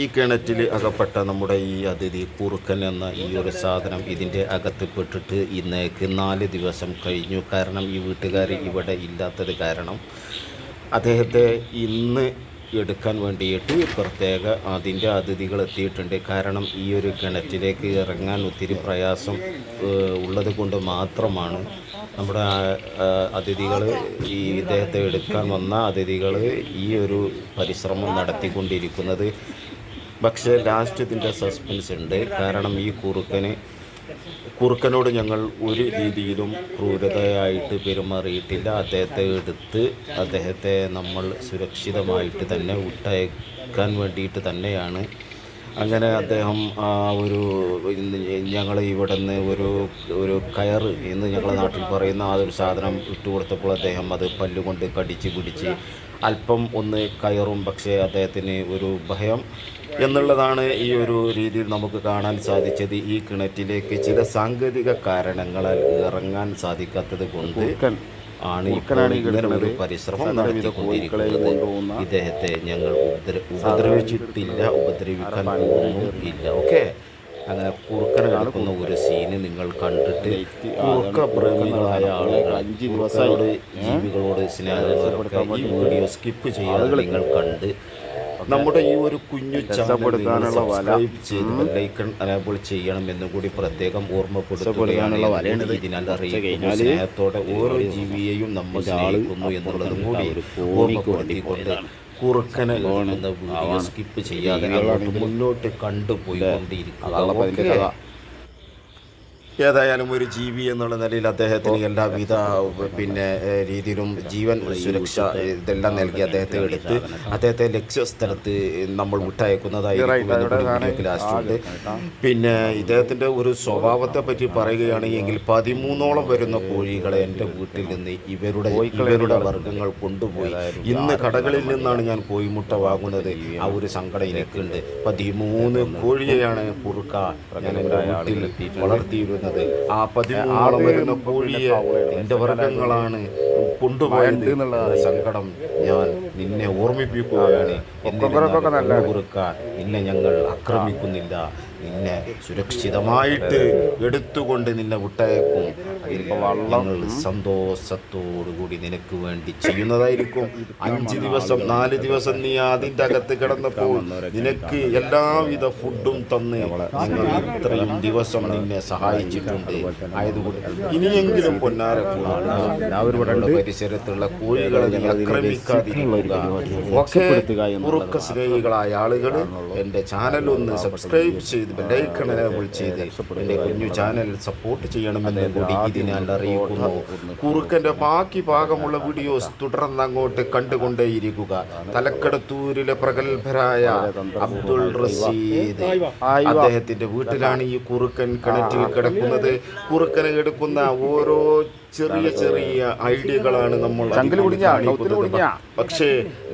ഈ കിണറ്റിൽ അകപ്പെട്ട നമ്മുടെ ഈ അതിഥി കുറുക്കൻ എന്ന ഈ ഒരു സാധനം ഇതിന്റെ അകത്ത് പെട്ടിട്ട് ഇന്നേക്ക് നാല് ദിവസം കഴിഞ്ഞു. കാരണം ഈ വീട്ടുകാർ ഇവിടെ ഇല്ലാത്തത് കാരണം അദ്ദേഹത്തെ ഇന്ന് എടുക്കാൻ വേണ്ടിയിട്ട് പ്രത്യേക അതിന്റെ അതിഥികൾ എത്തിയിട്ടുണ്ട്. കാരണം ഈ ഒരു കിണറ്റിലേക്ക് ഇറങ്ങാൻ ഒത്തിരി പ്രയാസം ഉള്ളത് കൊണ്ട് മാത്രമാണ് നമ്മുടെ അതിഥികൾ ഈ ഇദ്ദേഹത്തെ എടുക്കാൻ വന്ന അതിഥികൾ ഈ ഒരു പരിശ്രമം നടത്തിക്കൊണ്ടിരിക്കുന്നത്. പക്ഷേ ലാസ്റ്റ് ഇതിന്റെ സസ്പെൻസ് ഉണ്ട്. കാരണം ഈ കുറുക്കന് കുറുക്കനോട് ഞങ്ങൾ ഒരു രീതിയിലും ക്രൂരതയായിട്ട് പെരുമാറിയിട്ടില്ല. അദ്ദേഹത്തെ എടുത്ത് അദ്ദേഹത്തെ നമ്മൾ സുരക്ഷിതമായിട്ട് തന്നെ വിട്ടയക്കാൻ വേണ്ടിയിട്ട് തന്നെയാണ്. അങ്ങനെ അദ്ദേഹം ആ ഒരു ഞങ്ങൾ ഇവിടെ നിന്ന് ഒരു ഒരു കയർ എന്ന് ഞങ്ങളുടെ നാട്ടിൽ പറയുന്ന ആ ഒരു സാധനം ഇട്ടുകൊടുത്തപ്പോൾ അദ്ദേഹം അത് പല്ലുകൊണ്ട് കടിച്ച് പിടിച്ച് അല്പം ഒന്ന് കയറും പക്ഷേ അദ്ദേഹത്തിന് ഒരു ഭയം എന്നുള്ളതാണ് ഈ ഒരു രീതിയിൽ നമുക്ക് കാണാൻ സാധിച്ചത്. ഈ കിണറ്റിലേക്ക് ചില സാങ്കേതിക കാരണങ്ങളാൽ ഇറങ്ങാൻ സാധിക്കാത്തത് കൊണ്ട് ആണ് ഇങ്ങനെ ഒരു പരിശ്രമം നടത്തിക്കൊണ്ടിരിക്കുന്നത്. ഇദ്ദേഹത്തെ ഞങ്ങൾ ഉപദ്ര ഉപദ്രവിച്ചിട്ടില്ല ഉപദ്രവിക്കാൻ പോകുന്നും ഇല്ല ഓക്കെ? അങ്ങനെ കുറുക്കനെ കിടക്കുന്ന ഒരു സീന് നിങ്ങൾ കണ്ടിട്ട് കുറുക്ക പ്രേമികളായ ആളുകൾ കുറുക്കനോട് ജീവികളോട് സ്നേഹമുള്ളവരൊക്കെ ഈ വീഡിയോ സ്കിപ്പ് ചെയ്യാതെ നിങ്ങൾ കണ്ട് നമ്മുടെ ഈ ഒരു കുഞ്ഞു ചാനൽ സബ്സ്ക്രൈബ് ചെയ്ത് ബെല്ലൈക്കൺ അനേബിൾ ചെയ്യണം എന്നും കൂടി പ്രത്യേകം ഓർമ്മപ്പെടുത്തുകയാണ് ഇതിനാൽ അറിയിക്കുന്നു. സ്നേഹത്തോടെ ഓരോ ജീവിയെയും നമ്മൾ സ്നേഹിക്കുന്നു എന്നുള്ളതും കൂടി ഓർമ്മപ്പെടുത്തിക്കൊണ്ട് കുറുക്കനെ സ്കിപ്പ് ചെയ്യാതെ മുന്നോട്ട് കണ്ടുപോയിക്കൊണ്ടിരിക്കുക. ഓക്കേ? ഏതായാലും ഒരു ജീവി എന്നുള്ള നിലയിൽ അദ്ദേഹത്തിന് എല്ലാവിധ പിന്നെ രീതിയിലും ജീവൻ സുരക്ഷ ഇതെല്ലാം നൽകി അദ്ദേഹത്തെ എടുത്ത് അദ്ദേഹത്തെ ലക്ഷ്യസ്ഥലത്ത് നമ്മൾ ഉണ്ട് പിന്നെ ഇദ്ദേഹത്തിന്റെ ഒരു സ്വഭാവത്തെ പറ്റി പറയുകയാണെങ്കിൽ പതിമൂന്നോളം വരുന്ന കോഴികളെ എന്റെ വീട്ടിൽ നിന്ന് ഇവരുടെ ഇവരുടെ വർഗങ്ങൾ കൊണ്ടുപോയി. ഇന്ന് കടകളിൽ നിന്നാണ് ഞാൻ കോഴിമുട്ട വാങ്ങുന്നത്. ആ ഒരു സങ്കടം എനിക്കുണ്ട്. പതിമൂന്ന് കോഴിയെയാണ് കുറുക്ക ഞാൻ എന്റെ വീട്ടിൽ വളർത്തിയിരുന്നത്. ആ പതിമൂന്നോളം വരുന്ന കോഴിയെ എന്റെ വർഗങ്ങളാണ് കൊണ്ടുപോയത് എന്നുള്ള സങ്കടം ഞാൻ നിന്നെ ഓർമ്മിപ്പിക്കുകയാണ്. കുറുക്കാൻ കുറുക്ക നിന്നെ ഞങ്ങൾ ആക്രമിക്കുന്നില്ല. നിന്നെ സുരക്ഷിതമായിട്ട് എടുത്തുകൊണ്ട് നിന്നെ വിട്ടയക്കും. ഞങ്ങൾ സന്തോഷത്തോടുകൂടി നിനക്ക് വേണ്ടി ചെയ്യുന്നതായിരിക്കും. അഞ്ച് ദിവസം നാല് ദിവസം നീ അതിന്റെ അകത്ത് കിടന്നപ്പോൾ നിനക്ക് എല്ലാവിധ ഫുഡും തന്ന് ഞങ്ങൾ ഇത്രയും ദിവസം നിന്നെ സഹായിച്ചിട്ടുണ്ട്. ആയതുകൊണ്ട് ഇനിയെങ്കിലും പൊന്നാര പരിസരത്തുള്ള കോഴികളെ നീ ആക്രമിക്കാതിരിക്കുക. സ്നേഹികളായ ആളുകൾ എന്റെ ചാനൽ ഒന്ന് സബ്സ്ക്രൈബ് ചെയ്ത് ലൈക്ക് ചെയ്ത് എന്റെ കുഞ്ഞു ചാനൽ സപ്പോർട്ട് ചെയ്യണമെന്ന് കൂടി ഇതിനാൽ അറിയിക്കുന്നു. കുറുക്കന്റെ ബാക്കി ഭാഗമുള്ള വീഡിയോസ് തുടർന്ന് അങ്ങോട്ട് കണ്ടുകൊണ്ടേയിരിക്കുക തലക്കടത്തൂരിലെ പ്രഗത്ഭരായ അബ്ദുൾ റസീദ്. അദ്ദേഹത്തിന്റെ വീട്ടിലാണ് ഈ കുറുക്കൻ കിണറ്റിൽ കിടക്കുന്നത്. കുറുക്കനെ എടുക്കുന്ന ഓരോ ചെറിയ ചെറിയ ഐഡിയകളാണ് നമ്മൾ. പക്ഷേ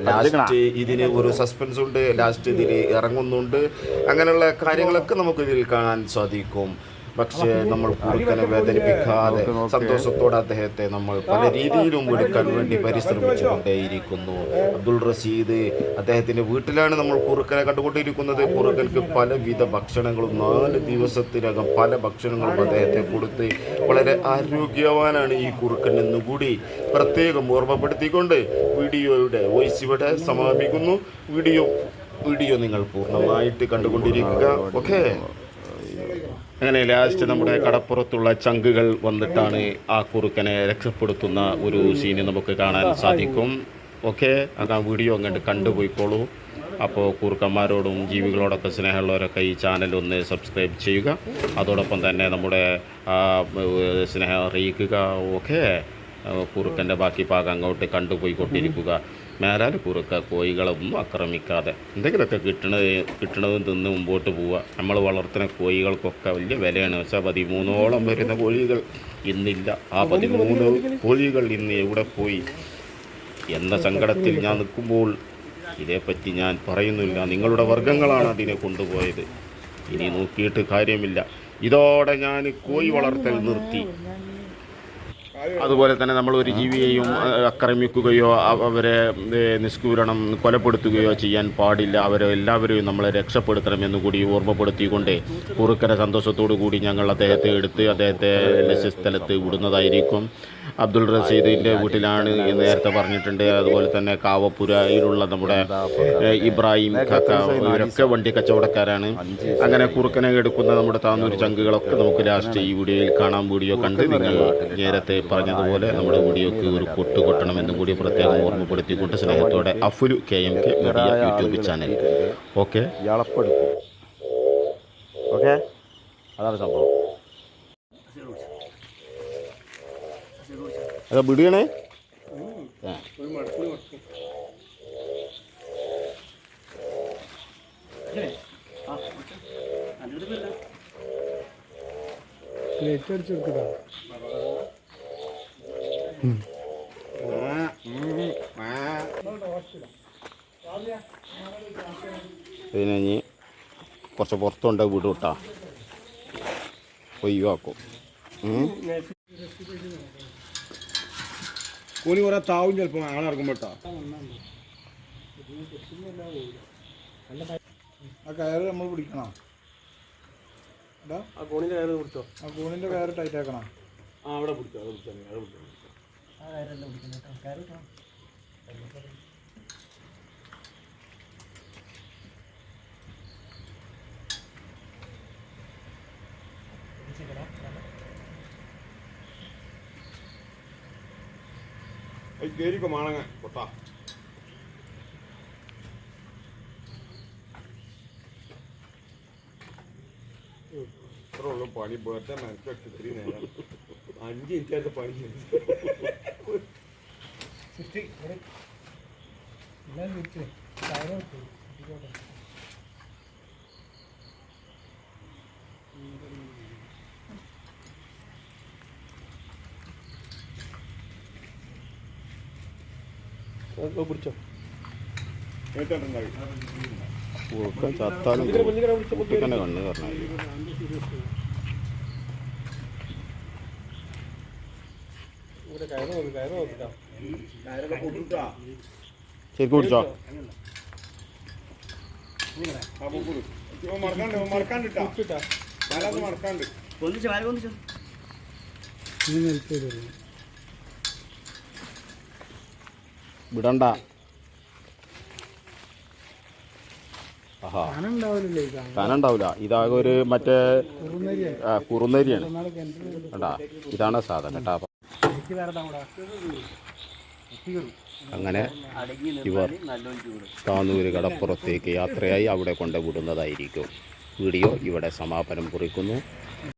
ലാസ്റ്റ് ഇതിന് ഒരു സസ്പെൻസ് ഉണ്ട് ലാസ്റ്റ് ഇതിൽ ഇറങ്ങുന്നുണ്ട്. അങ്ങനെയുള്ള കാര്യങ്ങളൊക്കെ നമുക്ക് ഇതിൽ കാണാൻ സാധിക്കും. പക്ഷേ നമ്മൾ കുറുക്കനെ വേദനിപ്പിക്കാതെ സന്തോഷത്തോടെ അദ്ദേഹത്തെ നമ്മൾ പല രീതിയിലും എടുക്കാൻ വേണ്ടി പരിശ്രമിച്ചു കൊണ്ടേയിരിക്കുന്നു അബ്ദുൾ റഷീദ് അദ്ദേഹത്തിന്റെ വീട്ടിലാണ് നമ്മൾ കുറുക്കനെ കണ്ടുകൊണ്ടിരിക്കുന്നത്. കുറുക്കൻക്ക് പലവിധ ഭക്ഷണങ്ങളും നാല് ദിവസത്തിനകം പല ഭക്ഷണങ്ങളും അദ്ദേഹത്തെ കൊടുത്ത് വളരെ ആരോഗ്യവാനാണ് ഈ കുറുക്കൻ എന്നുകൂടി പ്രത്യേകം ഓർമ്മപ്പെടുത്തിക്കൊണ്ട് വീഡിയോയുടെ വോയിസ് ഇവിടെ സമാപിക്കുന്നു. വീഡിയോ വീഡിയോ നിങ്ങൾ പൂർണമായിട്ട് കണ്ടുകൊണ്ടിരിക്കുക. ഓക്കെ? അങ്ങനെ ലാസ്റ്റ് നമ്മുടെ കടപ്പുറത്തുള്ള ചങ്കുകൾ വന്നിട്ടാണ് ആ കുറുക്കനെ രക്ഷപ്പെടുത്തുന്ന ഒരു സീന് നമുക്ക് കാണാൻ സാധിക്കും. ഓക്കെ ആ വീഡിയോ അങ്ങോട്ട് കണ്ടുപോയിക്കോളൂ. അപ്പോൾ കുറുക്കന്മാരോടും ജീവികളോടൊക്കെ സ്നേഹമുള്ളവരൊക്കെ ഈ ചാനൽ ഒന്ന് സബ്സ്ക്രൈബ് ചെയ്യുക. അതോടൊപ്പം തന്നെ നമ്മുടെ സ്നേഹം അറിയിക്കുക. ഓക്കെ കുറുക്കന്റെ ബാക്കി ഭാഗം അങ്ങോട്ട് കണ്ടുപോയിക്കൊണ്ടിരിക്കുക. മേലാൽ കുറുക്ക കോഴികളൊന്നും ആക്രമിക്കാതെ എന്തെങ്കിലുമൊക്കെ കിട്ടണത് കിട്ടണതും തിന്ന് മുമ്പോട്ട് പോവുക. നമ്മൾ വളർത്തുന്ന കോഴികൾക്കൊക്കെ വലിയ വിലയാണ്. പക്ഷേ പതിമൂന്നോളം വരുന്ന കോഴികൾ ഇന്നില്ല. ആ പതിമൂന്ന് കോഴികൾ? ഇന്ന് എവിടെ പോയി? എന്ന സങ്കടത്തിൽ ഞാൻ നിൽക്കുമ്പോൾ ഇതേപ്പറ്റി ഞാൻ പറയുന്നില്ല. നിങ്ങളുടെ വർഗങ്ങളാണ് അതിനെ കൊണ്ടുപോയത്. ഇനി നോക്കിയിട്ട് കാര്യമില്ല. ഇതോടെ ഞാൻ കോഴി വളർത്തൽ നിർത്തി. അതുപോലെ തന്നെ നമ്മൾ ഒരു ജീവിയെയും അക്രമിക്കുകയോ അവരെ നിഷ്കൂരണം കൊലപ്പെടുത്തുകയോ ചെയ്യാൻ പാടില്ല. അവരെ എല്ലാവരെയും നമ്മളെ രക്ഷപ്പെടുത്തണം എന്ന് കൂടി ഓർമ്മപ്പെടുത്തിക്കൊണ്ട് കുറുക്കര സന്തോഷത്തോടു കൂടി ഞങ്ങൾ അദ്ദേഹത്തെ എടുത്ത് അദ്ദേഹത്തെ ലക്ഷ്യസ്ഥലത്ത് വിടുന്നതായിരിക്കും. അബ്ദുൾ റഷീദിന്റെ വീട്ടിലാണ് എന്ന് നേരത്തെ പറഞ്ഞിട്ടുണ്ട് അതുപോലെ തന്നെ കാവപ്പുരയിലുള്ള നമ്മുടെ ഇബ്രാഹിം കാക്ക ഇവരൊക്കെ വണ്ടി കച്ചവടക്കാരാണ് അങ്ങനെ കുറുക്കനെ എടുക്കുന്ന നമ്മുടെ താന്നൂർ ചങ്കുകളൊക്കെ നമുക്ക് ലാസ്റ്റ് ഈ വീഡിയോയിൽ കാണാൻ വീഡിയോ കണ്ട് നിങ്ങൾ നേരത്തെ പറഞ്ഞതുപോലെ നമ്മുടെ വീഡിയോക്ക് ഒരു കൊട്ട് കൊട്ടണമെന്നും കൂടി പ്രത്യേകം ഓർമ്മപ്പെടുത്തിക്കൊണ്ട് സ്നേഹത്തോടെ അഫുലു K M K media YouTube channel okay okay അതാണ് സംഭവം അതാ വിടുകയാണേ? പിന്നെ ഇനി കുറച്ച് പുറത്തുണ്ട് വീട് വിട്ടാ ഒഴിവാക്കും. കൂലി കുറെ താവും ചിലപ്പോ ആളിറങ്ങുമ്പോട്ടാ ആ കയറ് നമ്മൾ പിടിക്കണം? ആ കയറ് പിടിച്ചോ? ആ കയറ് ടൈറ്റ് ആക്കണം? ആ അവിടെ പിടിച്ചോ അവിടെ പിടിച്ചോ അവിടെ പിടിച്ചോ കേരിക്കോ മാണങ്ങ കൊട്ടാ ഇത്ര ഉള്ളു പണി വെറുതെ മനസ്സിലാക്കി ഇത്രയും നേരം. അഞ്ച് മിനിറ്റായിട്ട് പണി പിടിച്ചോ. ചത്താലും കുട്ടിക്കന്നെ കണ്ണ് പറഞ്ഞാൽ കയറൊക്കെ പൊട്ടിട്ടാ. ശരിക്കും കുടിച്ചോ മറക്കാണ്ട് മറക്കാണ്ട് ഉണ്ടാവില്ലല്ലേ ഇത്? കനുണ്ടാവില്ല. ഇതാകെ ഒരു മറ്റേ കുറുന്നരിയാണ് കേട്ടാ ഇതാണ് സാധനം കേട്ടാ. അങ്ങനെ ഇവർ താന്നൂര് കടപ്പുറത്തേക്ക് യാത്രയായി അവിടെ കൊണ്ട് വിടുന്നതായിരിക്കും. വീഡിയോ ഇവിടെ സമാപനം കുറിക്കുന്നു.